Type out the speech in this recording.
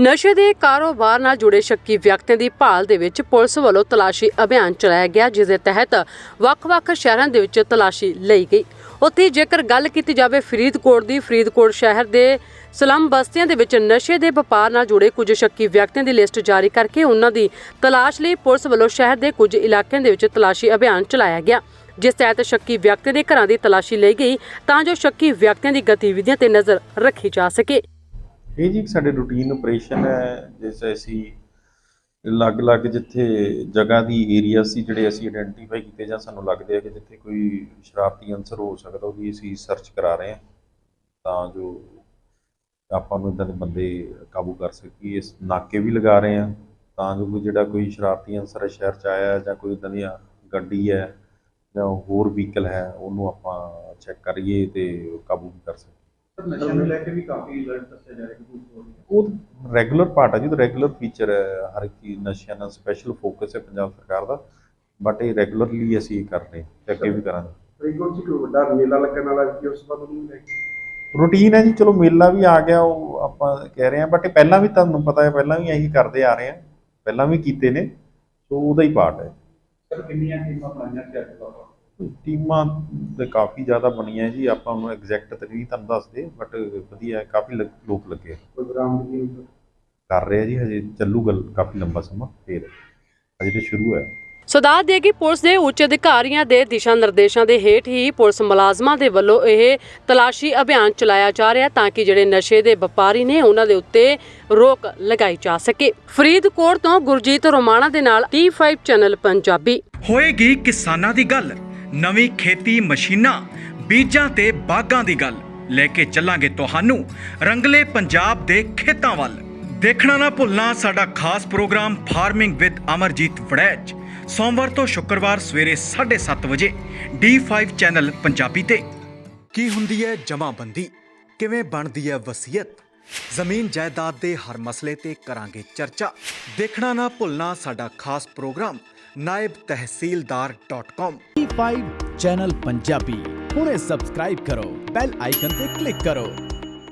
ਨਸ਼ੇ ਦੇ ਕਾਰੋਬਾਰ ਨਾਲ ਜੁੜੇ ਸ਼ੱਕੀ ਵਿਅਕਤੀਆਂ ਦੀ ਭਾਲ ਦੇ ਵਿੱਚ ਪੁਲਿਸ ਵੱਲੋਂ ਤਲਾਸ਼ੀ ਅਭਿਆਨ ਚਲਾਇਆ ਗਿਆ, ਜਿਸ ਦੇ ਤਹਿਤ ਵੱਖ-ਵੱਖ ਸ਼ਹਿਰਾਂ ਦੇ ਵਿੱਚ ਤਲਾਸ਼ੀ ਲਈ ਗਈ। ਉੱਥੇ ਜੇਕਰ ਗੱਲ ਕੀਤੀ ਜਾਵੇ ਫਰੀਦਕੋਟ ਦੀ, ਫਰੀਦਕੋਟ ਸ਼ਹਿਰ ਦੇ ਸਲਮ ਬਸਤੀਆਂ ਦੇ ਵਿੱਚ ਨਸ਼ੇ ਦੇ ਵਪਾਰ ਨਾਲ ਜੁੜੇ ਕੁਝ ਸ਼ੱਕੀ ਵਿਅਕਤੀਆਂ ਦੀ ਲਿਸਟ ਜਾਰੀ ਕਰਕੇ ਉਹਨਾਂ ਦੀ ਤਲਾਸ਼ ਲਈ ਪੁਲਿਸ ਵੱਲੋਂ ਸ਼ਹਿਰ ਦੇ ਕੁਝ ਇਲਾਕਿਆਂ ਦੇ ਵਿੱਚ ਤਲਾਸ਼ੀ ਅਭਿਆਨ ਚਲਾਇਆ ਗਿਆ, ਜਿਸ ਤਹਿਤ ਸ਼ੱਕੀ ਵਿਅਕਤੀਆਂ ਦੇ ਘਰਾਂ ਦੀ ਤਲਾਸ਼ੀ ਲਈ ਗਈ, ਤਾਂ ਜੋ ਸ਼ੱਕੀ ਵਿਅਕਤੀਆਂ ਦੀ ਗਤੀਵਿਧੀਆਂ ਤੇ ਨਜ਼ਰ ਰੱਖੀ ਜਾ ਸਕੇ। ਇਹ ਜੀ ਇੱਕ ਸਾਡੇ ਰੂਟੀਨ ਆਪਰੇਸ਼ਨ ਹੈ, ਜਿਸ ਅਸੀਂ ਅਲੱਗ-ਅਲੱਗ ਜਿੱਥੇ ਜਗ੍ਹਾ ਦੀ ਏਰੀਆ ਸੀ ਜਿਹੜੇ ਅਸੀਂ ਆਇਡੈਂਟੀਫਾਈ ਕੀਤੇ ਜਾਂ ਸਾਨੂੰ ਲੱਗਦੇ ਆ ਕਿ ਜਿੱਥੇ ਕੋਈ ਸ਼ਰਾਰਤੀ ਅੰਸਰ ਹੋ ਸਕਦਾ, ਉਹਦੀ ਅਸੀਂ ਸਰਚ ਕਰਾ ਰਹੇ ਹਾਂ। ਤਾਂ ਜੋ ਆਪਾਂ ਨੂੰ ਇਦਾਂ ਦੇ ਬੰਦੇ ਕਾਬੂ ਕਰ ਸਕੀਏ, ਇਸ ਨਾਕੇ ਵੀ ਲਗਾ ਰਹੇ ਹਾਂ। ਤਾਂ ਜੋ ਕੋਈ ਜਿਹੜਾ ਕੋਈ ਸ਼ਰਾਰਤੀ ਅੰਸਰ ਸ਼ਹਿਰ ਚ ਆਇਆ ਜਾਂ ਕੋਈ ਇਦਾਂ ਦੀ ਗੱਡੀ ਹੈ ਜਾਂ ਹੋਰ ਵਹੀਕਲ ਹੈ, ਉਹਨੂੰ ਆਪਾਂ ਚੈੱਕ ਕਰੀਏ ਤੇ ਕਾਬੂ ਵੀ ਕਰ ਸਕੀਏ। ਨਸ਼ਿਆਂ ਨੂੰ ਲੈ ਕੇ ਵੀ ਕਾਫੀ ਅਲਰਟ ਦੱਸਿਆ ਜਾ ਰਿਹਾ ਕਿ ਕੁਝ ਹੋ ਰਿਹਾ। ਉਹ ਰੈਗੂਲਰ ਪਾਰਟ ਹੈ ਜੀ ਰੈਗੂਲਰ ਫੀਚਰ ਹੈ ਹਰ ਚੀਜ਼ ਨਸ਼ਿਆਂ ਨਾਲ ਸਪੈਸ਼ਲ ਫੋਕਸ ਹੈ ਪੰਜਾਬ ਸਰਕਾਰ ਦਾ ਬਟ ਇਹ ਰੈਗੂਲਰਲੀ ਅਸੀਂ ਕਰ ਰਹੇ ਤੇ ਅੱਗੇ ਵੀ ਕਰਾਂਗੇ। ਫਰੀਦਕੋਟ ਚ ਕੋਈ ਵੱਡਾ ਮੇਲਾ ਲੱਗਣ ਵਾਲਾ ਕਿ ਉਸ ਬਾਰੇ ਨੂੰ ਲੈ ਕੇ ਰੂਟੀਨ ਹੈ ਜੀ ਚਲੋ ਮੇਲਾ ਵੀ ਆ ਗਿਆ ਉਹ ਆਪਾਂ ਕਹਿ ਰਹੇ ਹਾਂ ਬਟ ਪਹਿਲਾਂ ਵੀ ਤੁਹਾਨੂੰ ਪਤਾ ਹੈ ਪਹਿਲਾਂ ਵੀ ਇਹੀ ਕਰਦੇ ਆ ਰਹੇ ਹਾਂ ਪਹਿਲਾਂ ਵੀ ਕੀਤੇ ਨੇ ਸੋ ਉਹਦਾ ਹੀ ਪਾਰਟ ਹੈ। ਸਰ ਕਿੰਨੀਆਂ ਟੀਮਾਂ ਬਣਾਈਆਂ ਸੀ ਅੱਜ ਤੱਕ ਟੀਮਾਂ ਤੇ ਕਾਫੀ ਜ਼ਿਆਦਾ ਬਣੀਆਂ ਜੀ ਆਪਾਂ ਨੂੰ ਐਗਜ਼ੈਕਟ ਤਰੀਕ ਤੁਹਾਨੂੰ ਦੱਸਦੇ ਬਟ ਵਧੀਆ ਹੈ, ਕਾਫੀ ਲੋਕ ਲੱਗੇ ਕੋਈ ਬਰਾਮਦਗੀ ਨਹੀਂ ਕਰ ਰਹੇ ਆ ਜੀ ਹਜੇ ਚੱਲੂਗਾ ਕਾਫੀ ਲੰਬਾ ਸਮਾਂ ਫੇਰ ਅਜੇ ਤੇ ਸ਼ੁਰੂ ਹੈ। ਸੋ ਦੱਸ ਦਈਏ ਕਿ ਪੁਲਿਸ ਦੇ ਉੱਚ ਅਧਿਕਾਰੀਆਂ ਦੇ ਦਿਸ਼ਾ ਨਿਰਦੇਸ਼ਾਂ ਦੇ ਹੇਠ ਹੀ ਪੁਲਿਸ ਮੁਲਾਜ਼ਮਾਂ ਦੇ ਵੱਲੋਂ ਇਹ ਤਲਾਸ਼ੀ ਅਭਿਆਨ ਚਲਾਇਆ ਜਾ ਰਿਹਾ ਤਾਂ ਕਿ ਜਿਹੜੇ ਨਸ਼ੇ ਦੇ ਵਪਾਰੀ ਨੇ ਉਹਨਾਂ ਦੇ ਉੱਤੇ ਰੋਕ ਲਗਾਈ ਜਾ ਸਕੇ। ਫਰੀਦਕੋਟ ਤੋਂ ਗੁਰਜੀਤ ਰੋਮਾਣਾ ਦੇ ਨਾਲ T5 ਚੈਨਲ ਪੰਜਾਬੀ। ਹੋਏਗੀ ਕਿਸਾਨਾਂ ਦੀ ਗੱਲ। ਨਵੀਂ ਖੇਤੀ ਮਸ਼ੀਨਾਂ, ਬੀਜਾਂ ਤੇ ਬਾਗਾਂ ਦੀ ਗੱਲ ਲੈ ਕੇ ਚੱਲਾਂਗੇ ਤੁਹਾਨੂੰ ਰੰਗਲੇ ਪੰਜਾਬ ਦੇ ਖੇਤਾਂ ਵੱਲ। ਦੇਖਣਾ ਨਾ ਭੁੱਲਣਾ ਸਾਡਾ ਖਾਸ program farming with Amarjit Waraich. ਸੋਮਵਾਰ ਤੋਂ ਸ਼ੁੱਕਰਵਾਰ ਸਵੇਰੇ 7:30 ਵਜੇ D5 ਚੈਨਲ ਪੰਜਾਬੀ ਤੇ। ਕੀ ਹੁੰਦੀ ਹੈ ਜਮਾਬੰਦੀ? ਕਿਵੇਂ ਬਣਦੀ ਹੈ ਵਸੀਅਤ? ਜ਼ਮੀਨ ਜਾਇਦਾਦ ਦੇ ਹਰ ਮਸਲੇ ਤੇ ਕਰਾਂਗੇ ਚਰਚਾ। ਦੇਖਣਾ ਨਾ ਭੁੱਲਣਾ ਸਾਡਾ ਖਾਸ ਪ੍ਰੋਗਰਾਮ ਨਾਇਬ ਤਹਿਸੀਲਦਾਰ.com ਟੀ5 ਚੈਨਲ ਪੰਜਾਬੀ ਹੁਣੇ ਸਬਸਕ੍ਰਾਈਬ ਕਰੋ ਬੈਲ ਆਈਕਨ ਤੇ ਕਲਿੱਕ ਕਰੋ।